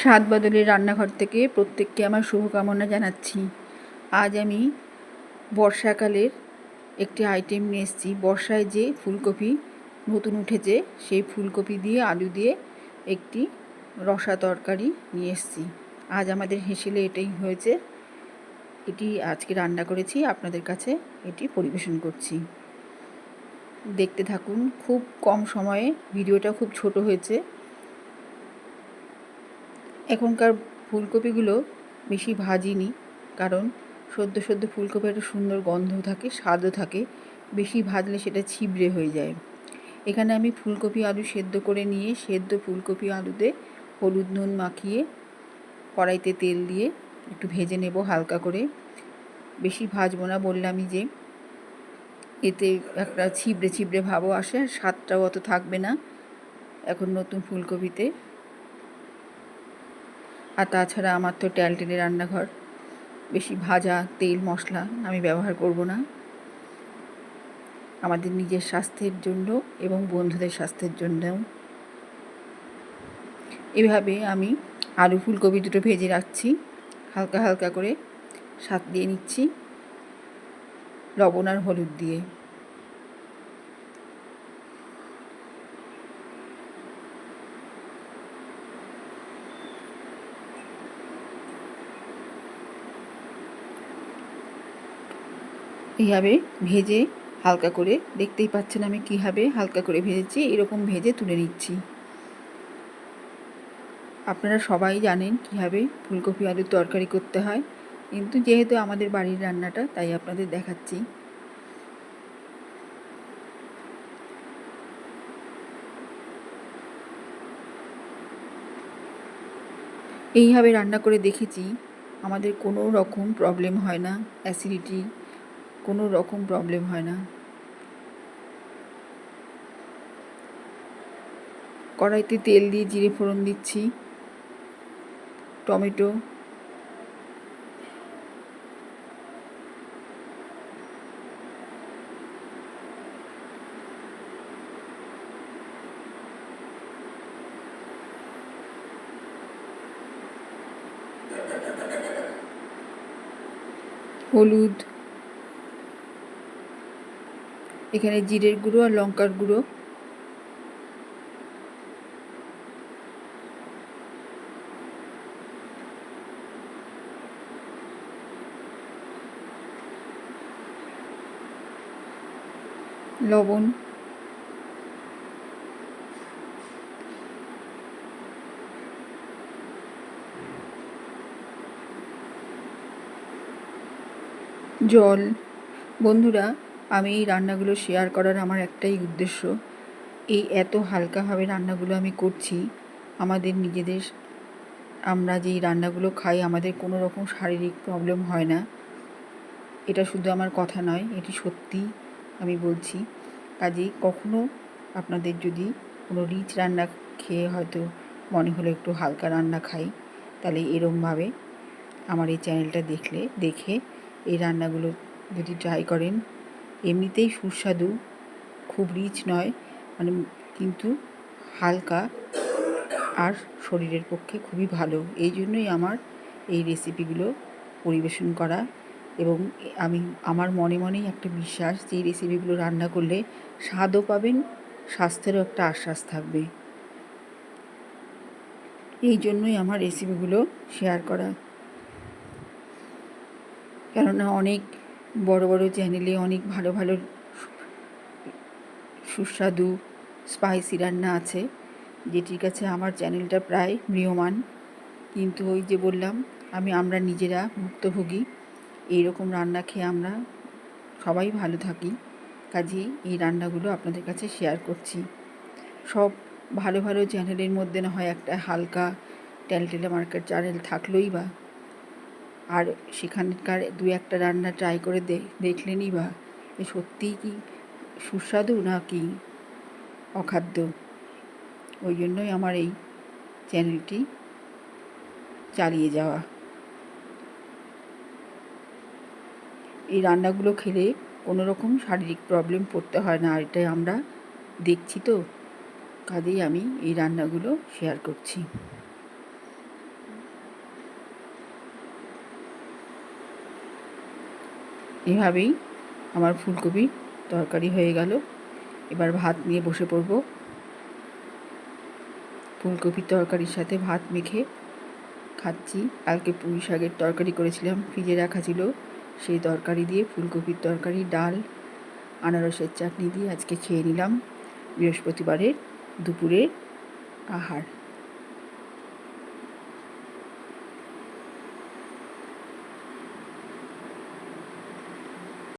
স্বাদ বদলের রান্নাঘর থেকে প্রত্যেককে আমার শুভকামনা জানাচ্ছি। আজ আমি বর্ষাকালের একটি আইটেম নিয়ে এসেছি। বর্ষায় যে ফুলকপি নতুন উঠেছে, সেই ফুলকপি দিয়ে আলু দিয়ে একটি রসা তরকারি নিয়ে এসেছি। আজ আমাদের হেসেলে এটাই হয়েছে। এটি আজকে রান্না করেছি। আপনাদের কাছে এটি পরিবেশন করছি। দেখতে থাকুন, খুব কম সময়ে, ভিডিওটা খুব ছোট হয়েছে। এখনকার ফুলকপিগুলো বেশি ভাজিনি, কারণ সদ্য সদ্য ফুলকপি একটা সুন্দর গন্ধ থাকে, স্বাদও থাকে, বেশি ভাজলে সেটা ছিবড়ে হয়ে যায়। এখানে আমি ফুলকপি আলু সেদ্ধ করে নিয়ে সেদ্ধ ফুলকপি আলুতে হলুদ নুন মাখিয়ে কড়াইতে তেল দিয়ে একটু ভেজে নেব হালকা করে। বেশি ভাজবো না বললামই যে এতে একটা ছিবড়ে ছিবড়ে ভাবও আসে, আর স্বাদটাও অত থাকবে না। এখন নতুন ফুলকপিতে আর তাছাড়া আমার তো ট্যালটেলে রান্নাঘর। বেশি ভাজা, তেল, মশলা আমি ব্যবহার করব না। আমাদের নিজের স্বাস্থ্যের জন্য এবং বন্ধুদের স্বাস্থ্যের জন্যও এভাবে আমি আলু ফুলকপি দুটো ভেজে রাখছি। হালকা হালকা করে স্বাদ দিয়ে নিচ্ছি। লবণ আর হলুদ দিয়ে। এইভাবে ভেজে হালকা করে, দেখতেই পাচ্ছেন আমি কীভাবে হালকা করে ভেজেছি, এরকম ভেজে তুলে নিচ্ছি। আপনারা সবাই জানেন কীভাবে ফুলকপি আলুর তরকারি করতে হয়, কিন্তু যেহেতু আমাদের বাড়ির রান্নাটা, তাই আপনাদের দেখাচ্ছি। এইভাবে রান্না করে দেখেছি, আমাদের কোনো রকম প্রবলেম হয় না অ্যাসিডিটি কোনো রকম প্রবলেম হয় না। কড়াইতে তেল দিয়ে জিরে ফোড়ন দিচ্ছি। টমেটো। হলুদ। এখানে জিরের গুঁড়ো আর লঙ্কার গুঁড়ো। লবণ। জল। বন্ধুরা আমি এই রান্নাগুলো শেয়ার করার আমার একটাই উদ্দেশ্য। এই এত হালকাভাবে রান্নাগুলো আমি করছি, আমাদের নিজেদের আমরা যেই রান্নাগুলো খাই, আমাদের কোনো রকম শারীরিক প্রবলেম হয় না। এটা শুধু আমার কথা নয়, এটি সত্যি আমি বলছি। কাজেই কখনো আপনাদের যদি কোনো রিচ রান্না খেয়ে হয়তো মনে হলো একটু হালকা রান্না খাই, তাহলে এরমভাবে আমার এই চ্যানেলটা দেখলে, দেখে এই রান্নাগুলো যদি ট্রাই করেন এমনিতেই সুস্বাদু, খুব রিচ নয় মানে কিন্তু হালকা আর শরীরের পক্ষে খুবই ভালো। এই জন্যই আমার এই রেসিপিগুলো পরিবেশন করা এবং আমি, আমার মনে মনেই একটা বিশ্বাস যে এই রেসিপিগুলো রান্না করলে স্বাদও পাবেন, স্বাস্থ্যেরও একটা আশ্বাস থাকবে। এই জন্যই আমার রেসিপিগুলো শেয়ার করা। কেননা অনেক বড় বড় চ্যানেলে অনেক ভালো ভালো সুস্বাদু স্পাইসি রান্না আছে, যেটির কাছে আমার চ্যানেলটা প্রায় ম্রিয়মান। কিন্তু ওই যে বললাম, আমি, আমরা নিজেরা ভুক্তভোগী, এইরকম রান্না খেয়ে আমরা সবাই ভালো থাকি। কাজেই এই রান্নাগুলো আপনাদের কাছে শেয়ার করছি। সব ভালো ভালো চ্যানেলের মধ্যে না হয় একটা হালকা, টেলটেলে মার্কেট চ্যানেল থাকলোই বা আর সেখানকার দু একটা রান্না ট্রাই করে দেখলেনই বা? এ সত্যিই কি সুস্বাদু না কি অখাদ্য? ওই জন্যই আমার এই চ্যানেলটি চালিয়ে যাওয়া। এই রান্নাগুলো খেলে কোনো রকম শারীরিক প্রবলেম পড়তে হয় না, আর এটাই আমরা দেখছি তো। কাজেই আমি এই রান্নাগুলো শেয়ার করছি। এভাবেই আমার ফুলকপির তরকারি হয়ে গেল। এবার ভাত নিয়ে বসে পড়ব। ফুলকপির তরকারির সাথে ভাত মেখে খাচ্ছি। কালকে পুঁই শাকের তরকারি করেছিলাম, ফ্রিজে রাখা ছিল। সেই তরকারি দিয়ে ফুলকপির তরকারি, ডাল, আনারসের চাটনি দিয়ে আজকে খেয়ে নিলাম বৃহস্পতিবারের দুপুরে আহার।